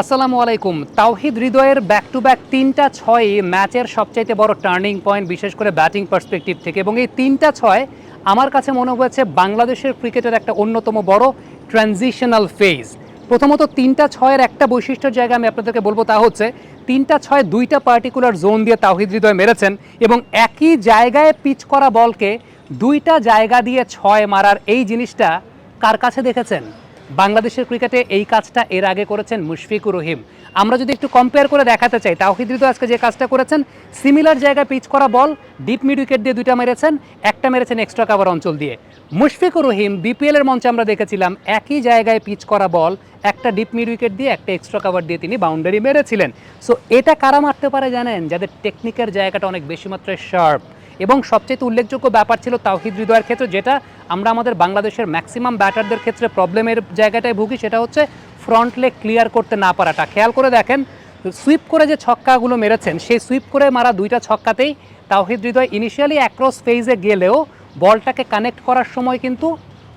আসসালামু আলাইকুম। তাওহিদ হৃদয়ের ব্যাক টু ব্যাক তিনটা ছয় ম্যাচের সবচাইতে বড় টার্নিং পয়েন্ট, বিশেষ করে ব্যাটিং পার্সপেক্টিভ থেকে। এবং এই তিনটা ছয় আমার কাছে মনে হয়েছে বাংলাদেশের ক্রিকেটের একটা অন্যতম বড় ট্রানজিশনাল ফেজ প্রথমত তিনটা ছয়ের একটা বৈশিষ্ট্যের জায়গা আমি আপনাদেরকে বলব তা হচ্ছে, তিনটা ছয় দুইটা পার্টিকুলার জোন দিয়ে তাওহিদ হৃদয় মেরেছেন এবং একই জায়গায় পিচ করা বলকে দুইটা জায়গা দিয়ে ছয় মারার এই জিনিসটা কার কাছে দেখেছেন? বাংলাদেশের ক্রিকেটে এই কাজটা এর আগে করেছেন মুশফিকুর রহিম। আমরা যদি একটু কম্পেয়ার করে দেখাতে চাই, তাওহিদ হৃদয় আজকে যে কাজটা করেছেন সিমিলার জায়গায় পিচ করা বল ডিপ মিড উইকেট দিয়ে দুইটা মেরেছেন, একটা মেরেছেন এক্সট্রা কাভার অঞ্চল দিয়ে। মুশফিকুর রহিম বিপিএল এর মঞ্চে আমরা দেখেছিলাম, একই জায়গায় পিচ করা বল একটা ডিপ মিড উইকেট দিয়ে, একটা এক্সট্রা কাভার দিয়ে তিনি বাউন্ডারি মেরেছিলেন। সো এটা কারা মারতে পারে জানেন? যাদের টেকনিকের জায়গাটা অনেক বেশি মাত্রায় শার্প এবং সবচেয়ে উল্লেখযোগ্য ব্যাপার ছিল তাওহিদ হৃদয়ের ক্ষেত্রে, যেটা আমরা আমাদের বাংলাদেশের ম্যাক্সিমাম ব্যাটারদের ক্ষেত্রে প্রবলেমের জায়গাটায় ভুগি, সেটা হচ্ছে ফ্রন্ট লেগ ক্লিয়ার করতে না পারাটা। খেয়াল করে দেখেন সুইপ করে যে ছক্কাগুলো মেরেছেন, সেই সুইপ করে মারা দুইটা ছক্কাতেই তাওহিদ হৃদয় ইনিশিয়ালি অ্যাক্রস ফেইজে গেলেও বলটাকে কানেক্ট করার সময় কিন্তু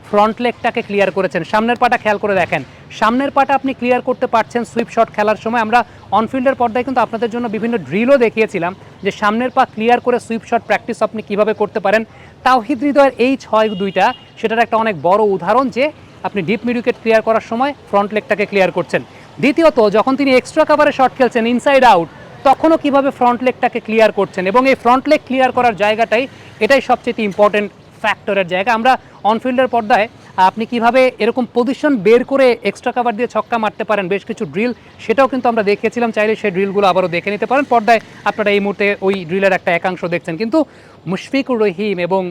ফ্রন্ট লেগটাকে ক্লিয়ার করেছেন। সামনের পাটা খেয়াল করে দেখেন। সামনের পাটা আপনি ক্লিয়ার করতে পারছেন সুইপ শট খেলার সময়। আমরা অনফিল্ডের পর্দায় কিন্তু আপনাদের জন্য বিভিন্ন ড্রিলও দেখিয়েছিলাম যে সামনের পা ক্লিয়ার করে সুইপ শট প্র্যাকটিস আপনি কীভাবে করতে পারেন। তাওহিদ হৃদয়ের এই ছয় দুইটা, সেটার একটা অনেক বড় উদাহরণ যে আপনি ডিপ মিড উইকেট ক্লিয়ার করার সময় ফ্রন্ট লেগটাকে ক্লিয়ার করছেন। দ্বিতীয়ত, যখন তিনি এক্সট্রা কাভারে শট খেলছেন ইনসাইড আউট তখনও কীভাবে ফ্রন্ট লেগটাকে ক্লিয়ার করছেন? এবং এই ফ্রন্ট লেগ ক্লিয়ার করার জায়গাটাই, এটাই সবচেয়ে ইম্পর্টেন্ট ফ্যাক্টরের জায়গা। আমরা অনফিল্ডের পর্দায়, আপনি কীভাবে এরকম পজিশন বের করে এক্সট্রা কাভার দিয়ে ছক্কা মারতে পারেন, বেশ কিছু ড্রিল সেটাও কিন্তু আমরা দেখিয়েছিলাম। চাইলে সেই ড্রিলগুলো আবারও দেখে নিতে পারেন। পর্দায় আপনারা এই মুহূর্তে ওই ড্রিলের একটা একাংশ দেখছেন। কিন্তু মুশফিকুর রহিম এবং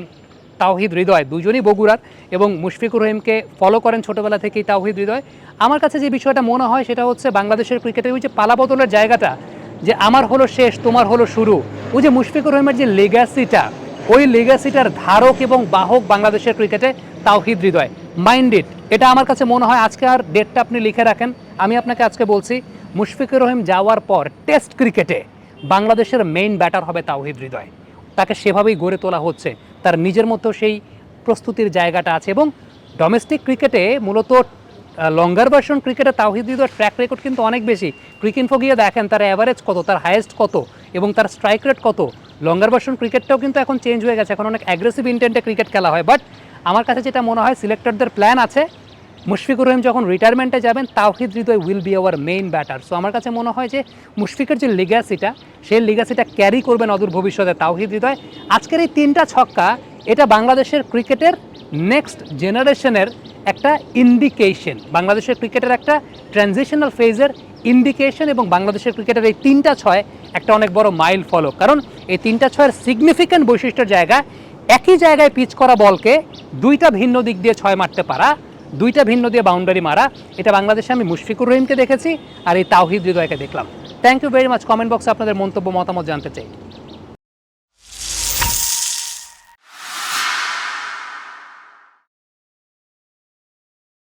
তাওহিদ হৃদয় দুজনই বগুড়ার এবং মুশফিকুর রহিমকে ফলো করেন ছোটোবেলা থেকেই তাওহিদ হৃদয়। আমার কাছে যে বিষয়টা মনে হয়, সেটা হচ্ছে বাংলাদেশের ক্রিকেটে ওই যে পালা বদলের জায়গাটা, যে আমার হলো শেষ, তোমার হলো শুরু। ওই যে মুশফিকুর রহিমের যে লেগাসিটা ওই লেগাসিটার ধারক এবং বাহক বাংলাদেশের ক্রিকেটে তাওহিদ হৃদয়। মাইন্ডেড এটা আমার কাছে মনে হয় আজকে আর ডেটটা আপনি লিখে রাখেন। আমি আপনাকে আজকে বলছি, মুশফিকুর রহিম যাওয়ার পর টেস্ট ক্রিকেটে বাংলাদেশের মেইন ব্যাটার হবে তাওহিদ হৃদয়। তাকে সেভাবেই গড়ে তোলা হচ্ছে। তার নিজের মতো সেই প্রস্তুতির জায়গাটা আছে এবং ডোমেস্টিক ক্রিকেটে মূলত লঙ্গার ভার্সন ক্রিকেটে তাওহিদ হৃদয়ের ট্র্যাক রেকর্ড কিন্তু অনেক বেশি। ক্রিকিনফো গিয়ে দেখেন তার অ্যাভারেজ কত, তার হায়েস্ট কত এবং তার স্ট্রাইক রেট কত। লঙ্গার ভার্সন ক্রিকেটটাও কিন্তু এখন চেঞ্জ হয়ে গেছে। এখন অনেক অ্যাগ্রেসিভ ইন্টেন্টে ক্রিকেট খেলা হয়। বাট আমার কাছে যেটা মনে হয় সিলেক্টরদের প্ল্যান আছে। মুশফিকুর রহিম যখন রিটায়ারমেন্টে যাবেন, Towhid Hridoy will be our main batter so আমার কাছে মনে হয় যে, মুশফিকের যে লিগাসিটা সেই লিগাসিটা ক্যারি করবেন অদূর ভবিষ্যতে তাওহিদ হৃদয়। আজকের এই তিনটা ছক্কা, এটা বাংলাদেশের ক্রিকেটের নেক্সট জেনারেশনের একটা ইন্ডিকেশন বাংলাদেশের ক্রিকেটের একটা ট্রানজিশনাল ফেজের ইন্ডিকেশন এবং বাংলাদেশের ক্রিকেটের এই তিনটা ছয় একটা অনেক বড় মাইল ফলো কারণ এই তিনটা ছয়ের সিগনিফিক্যান্ট বৈশিষ্ট্যের জায়গা, একই জায়গায় পিচ করা বলকে দুইটা ভিন্ন দিক দিয়ে ছয় মারতে পারা, দুইটা ভিন্ন দিয়ে বাউন্ডারি মারা। এটা বাংলাদেশে আমি মুশফিকুর রহিমকে দেখেছি আর এই তাওহিদ হৃদয়কে দেখলাম। Thank you very much comment বক্সে আপনাদের মন্তব্য, মতামত জানতে চাই।